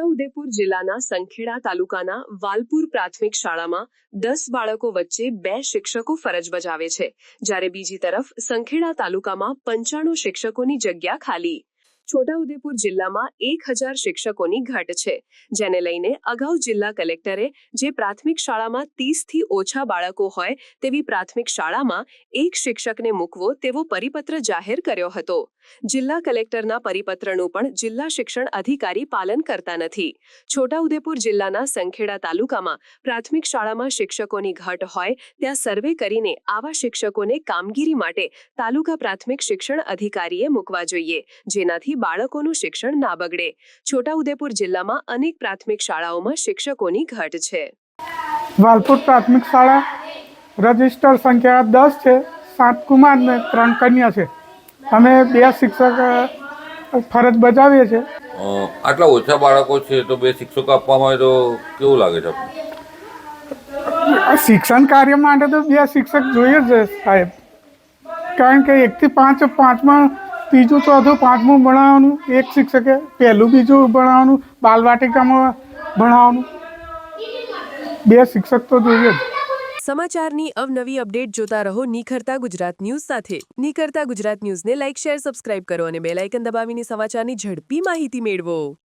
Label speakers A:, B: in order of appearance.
A: છોટાઉદેપુર જિલ્લાના સંખેડા તાલુકાના વાલપુર પ્રાથમિક શાળામાં દસ બાળકો વચ્ચે બે શિક્ષકો ફરજ બજાવે છે. જ્યારે બીજી તરફ સંખેડા તાલુકામાં પંચાણું શિક્ષકોની જગ્યા ખાલી. છોટાઉદેપુર જિલ્લામાં એક હજાર શિક્ષકોની ઘટ છે, જેને લઈને અગાઉ જિલ્લા કલેક્ટરે જે પ્રાથમિક શાળામાં ત્રીસથી ઓછા બાળકો હોય તેવી પ્રાથમિક શાળામાં એક શિક્ષકને મૂકવો તેવો પરિપત્ર જાહેર કર્યો હતો. જિલ્લા કલેક્ટરના પરિપત્રનું પણ જિલ્લા શિક્ષણ અધિકારી પાલન કરતા નથી. છોટાઉદેપુર જિલ્લાના સંખેડા તાલુકામાં પ્રાથમિક શાળામાં શિક્ષકોની ઘટ હોય ત્યાં સર્વે કરીને આવા શિક્ષકોને કામગીરી માટે તાલુકા પ્રાથમિક શિક્ષણ અધિકારીએ મૂકવા જોઈએ, જેનાથી બાળકોનું શિક્ષણ ના બગડે. છોટાઉદેપુર જિલ્લામાં અનેક પ્રાથમિક શાળાઓમાં શિક્ષકોની ઘટ છે.
B: વાલપુર પ્રાથમિક શાળા રજિસ્ટર સંખ્યા દસ છે સાત કુમાર ને ત્રણ કન્યા છે. અમે બે શિક્ષક ફરજ બજાવીએ છીએ.
C: આટલા ઓછા બાળકો છે તો બે શિક્ષકો આપવામાં આવે તો કેવું લાગે છે
B: આ શિક્ષણ કાર્ય માટે તો બે શિક્ષક જોઈએ જ છે સાહેબ. કારણ કે એકથી પાંચ પાંચમાં ત્રીજું ચોથું પાંચમું ભણાવવાનું. એક શિક્ષકે પહેલું બીજું ભણાવવાનું, બાલવાટિકામાં ભણાવવાનું. બે શિક્ષક તો જોઈએ
A: સમાચારની અવનવી અપડેટ જોતા રહો નિખરતા ગુજરાત ન્યૂઝ સાથે. નિખરતા ગુજરાત ન્યૂઝને લાઇક શેર, સબસ્ક્રાઇબ કરો અને બેલ આઇકન દબાવીને સમાચારની ઝડપી માહિતી મેળવો.